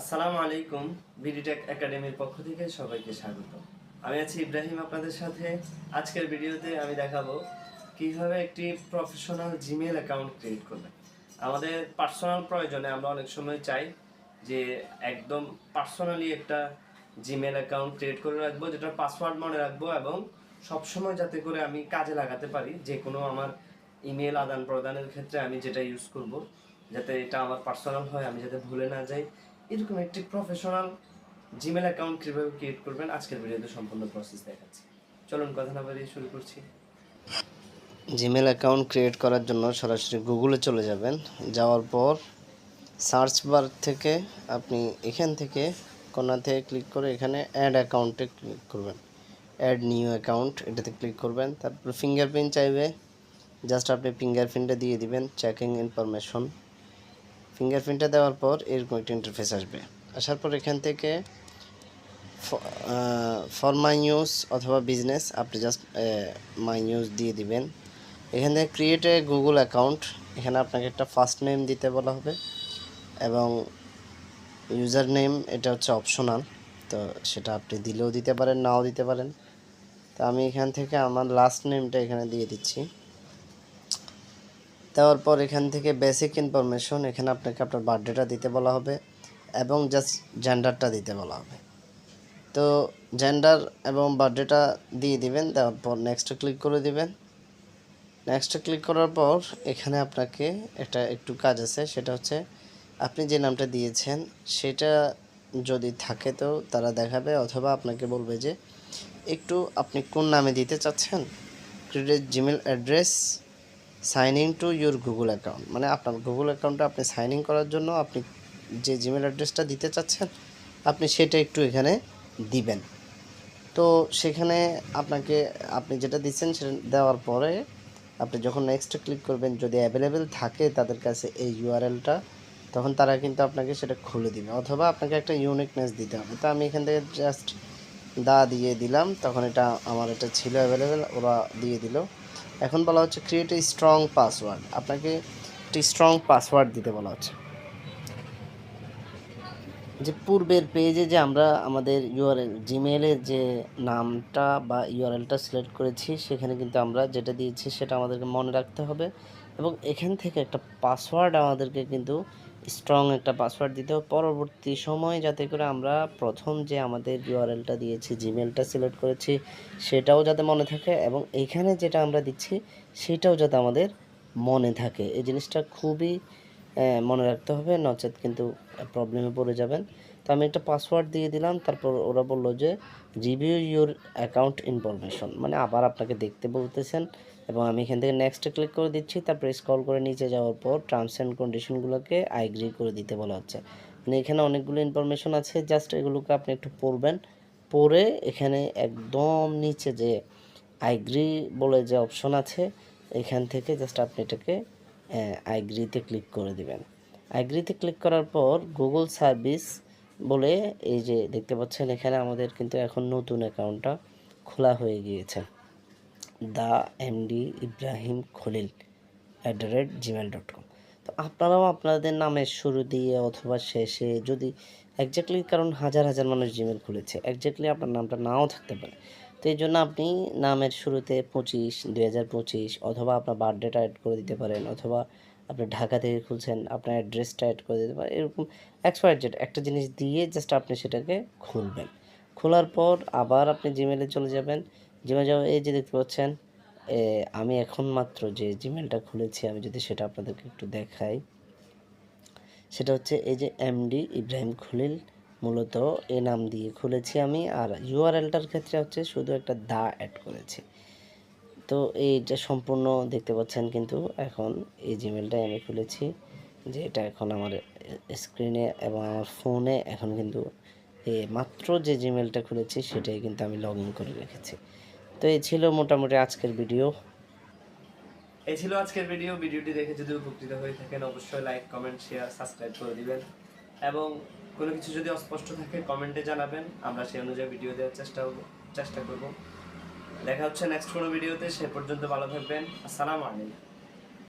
আসসালামু আলাইকুম বিডিটেক একাডেমির পক্ষ থেকে সবাইকে স্বাগত। আমি আছি ইব্রাহিম আপনাদের সাথে। আজকের ভিডিওতে আমি দেখাবো কীভাবে একটি প্রফেশনাল জিমেল অ্যাকাউন্ট ক্রিয়েট করবেন। আমাদের পার্সোনাল প্রয়োজনে আমরা অনেক সময় চাই যে একদম পার্সোনালি একটা জিমেল অ্যাকাউন্ট ক্রিয়েট করে রাখব, যেটা পাসওয়ার্ড মনে রাখব এবং সবসময় যাতে করে আমি কাজে লাগাতে পারি। যে কোনো আমার ইমেল আদান প্রদানের ক্ষেত্রে আমি যেটা ইউজ করব, যাতে এটা আমার পার্সোনাল হয়, আমি যাতে ভুলে না যাই। এরকম একটি প্রফেশনাল জিমেল অ্যাকাউন্ট কীভাবে ক্রিয়েট করবেন, আজকের ভিডিওতে সম্পূর্ণ প্রসেস দেখাচ্ছি। চলুন কথা না বাড়িয়ে শুরু করছি। জিমেল অ্যাকাউন্ট ক্রিয়েট করার জন্য সরাসরি গুগলে চলে যাবেন। যাওয়ার পর সার্চ বার থেকে আপনি এখান থেকে কোনা থেকে ক্লিক করে এখানে অ্যাড অ্যাকাউন্টে ক্লিক করবেন। অ্যাড নিউ অ্যাকাউন্ট এটাতে ক্লিক করবেন। তারপর ফিঙ্গারপ্রিন্ট চাইবে। জাস্ট আপনি ফিঙ্গারপ্রিন্টটা দিয়ে দিবেন চেকিং ইনফরমেশন ফিঙ্গারপ্রিন্টটা দেওয়ার পর এরকম একটা ইন্টারফেস আসবে। আসার পর এখান থেকে ফর মাই নিউজ অথবা বিজনেস আপনি জাস্ট মাই নিউজ দিয়ে দিবেন। এখান থেকে ক্রিয়েট এ গুগল অ্যাকাউন্ট এখানে আপনাকে একটা ফার্স্ট নেম দিতে বলা হবে এবং ইউজার নেম এটা হচ্ছে অপশনাল তো সেটা আপনি দিলেও দিতে পারেন, নাও দিতে পারেন। তো আমি এখান থেকে আমার লাস্ট নেমটা এখানে দিয়ে দিচ্ছি। দেওয়ার পর এখান থেকে বেসিক ইনফরমেশন এখানে আপনাকে আপনার বার্থডেটা দিতে বলা হবে এবং জাস্ট জেন্ডারটা দিতে বলা হবে। তো জেন্ডার এবং বার্থডেটা দিয়ে দিবেন, দেওয়ার পর নেক্সটে ক্লিক করে দিবেন। নেক্সটে ক্লিক করার পর এখানে আপনাকে একটা একটু কাজ আছে, সেটা হচ্ছে আপনি যে নামটা দিয়েছেন, সেটা যদি থাকে তো তারা দেখাবে অথবা আপনাকে বলবে যে, একটু আপনি কোন নামে দিতে চাচ্ছেন? Credit Gmail address sign in to your Google account মানে আপনার গুগল অ্যাকাউন্টে আপনি সাইন ইন করার জন্য আপনি যে জিমেল অ্যাড্রেসটা দিতে চাচ্ছেন, আপনি সেটা একটু এখানে দিবেন। তো সেখানে আপনাকে, আপনি যেটা দিচ্ছেন সেটা দেওয়ার পরে আপনি যখন নেক্সট ক্লিক করবেন, যদি অ্যাভেলেবেল থাকে তাদের কাছে এই ইউআরএলটা তখন তারা কিন্তু আপনাকে সেটা খুলে দিবে। অথবা আপনাকে একটা ইউনিকনেস দিতে হবে। তো আমি এখান থেকে জাস্ট দা দিয়ে দিলাম, তখন এটা আমার এটা ছিল অ্যাভেলেবেল ওরা দিয়ে দিল। এখন বলা হচ্ছে ক্রিয়েট এ স্ট্রং পাসওয়ার্ড আপনাকে একটি স্ট্রং পাসওয়ার্ড দিতে বলা হচ্ছে। যে পূর্বের পেজে যে আমরা আমাদের ইউআরএল জিমেলের যে নামটা বা ইউআরএলটা সিলেক্ট করেছি, সেখানে কিন্তু আমরা যেটা দিয়েছি সেটা আমাদেরকে মনে রাখতে হবে এবং এখান থেকে একটা পাসওয়ার্ড আমাদেরকে কিন্তু স্ট্রং একটা পাসওয়ার্ড দিতে হবে। পরবর্তী সময় যাতে করে আমরা প্রথম যে আমাদের ইউআরএলটা দিয়েছি জিমেলটা সিলেক্ট করেছি, সেটাও যাতে মনে থাকে এবং এখানে যেটা আমরা দিচ্ছি, সেটাও যাতে আমাদের মনে থাকে। এই জিনিসটা খুবই মনে রাখতে হবে, নচেত কিন্তু প্রবলেমে পড়ে যাবেন। তো আমি একটা পাসওয়ার্ড দিয়ে দিলাম, তারপর ওরা বলল যে রিভিউ ইউর অ্যাকাউন্ট ইনফরমেশন মানে আবার আপনাকে দেখতে বলতেছেন, এবং আমি এখান থেকে নেক্সটে ক্লিক করে দিচ্ছি, তারপরে স্ক্রল করে নিচে যাওয়ার পর টার্মস অ্যান্ড কন্ডিশনগুলোকে আইগ্রি করে দিতে বলা হচ্ছে। মানে এখানে অনেকগুলো ইনফরমেশন আছে জাস্ট এগুলোকে আপনি একটু পড়বেন, পড়ে এখানে একদম নিচে যে আইগ্রি বলে যে অপশন আছে, এখান থেকে জাস্ট আপনি এটাকে আইগ্রিতে ক্লিক করে দিবেন। আইগ্রিতে ক্লিক করার পর গুগল সার্ভিস বলে এই যে দেখতে পাচ্ছেন, এখানে আমাদের কিন্তু এখন নতুন অ্যাকাউন্টটা খোলা হয়ে গিয়েছে। The MD Ibrahim Khalil at the rate Gmail dot com তো আপনারাও আপনাদের নামের শুরু দিয়ে অথবা শেষে যদি একজাক্টলি কারণ হাজার হাজার মানুষ জিমেল খুলেছে একজাক্টলি আপনার নামটা নাও থাকতে পারে। তো এই জন্য আপনি নামের শুরুতে পঁচিশ, দুই হাজার পঁচিশ অথবা আপনার বার্থডেটা অ্যাড করে দিতে পারেন অথবা আপনি ঢাকা থেকে খুলছেন, আপনার অ্যাড্রেসটা অ্যাড করে দিতে পারেন, এরকম এক্সপায়ার জেড একটা জিনিস দিয়ে জাস্ট আপনি সেটাকে খুলবেন। খোলার পর আবার আপনি জিমেলে চলে যাবেন। জিমেলে যাওয়া এই যে দেখতে পাচ্ছেন আমি এখন মাত্র যে জিমেলটা খুলেছি, আমি যদি সেটা আপনাদেরকে একটু দেখাই, সেটা হচ্ছে এই যে এমডি ইব্রাহিম খলিল মূলত এ নাম দিয়ে খুলেছি আমি। আর ইউআরএলটার ক্ষেত্রে হচ্ছে শুধু একটা দা অ্যাড করেছি। তো এইটা সম্পূর্ণ দেখতে পাচ্ছেন কিন্তু এখন এই জিমেলটাই আমি খুলেছি, যে এটা এখন আমার স্ক্রিনে এবং আমার ফোনে এখন কিন্তু এ মাত্র যে জিমেলটা খুলেছি সেটাই কিন্তু আমি লগ করে রেখেছি। তো এই ছিল মোটামুটি আজকের ভিডিও এই ছিল আজকের ভিডিও ভিডিওটি দেখে যদি উপকৃত হয়ে থাকেন, অবশ্যই লাইক কমেন্ট শেয়ার সাবস্ক্রাইব করে দিবেন। এবং কোনো কিছু যদি অস্পষ্ট থাকে কমেন্টে জানাবেন। আমরা সেই অনুযায়ী ভিডিও দেওয়ার চেষ্টা চেষ্টা করব। দেখা হচ্ছে নেক্সট কোনো ভিডিওতে সে পর্যন্ত ভালো থাকবেন। আসসালামু আলাইকুম।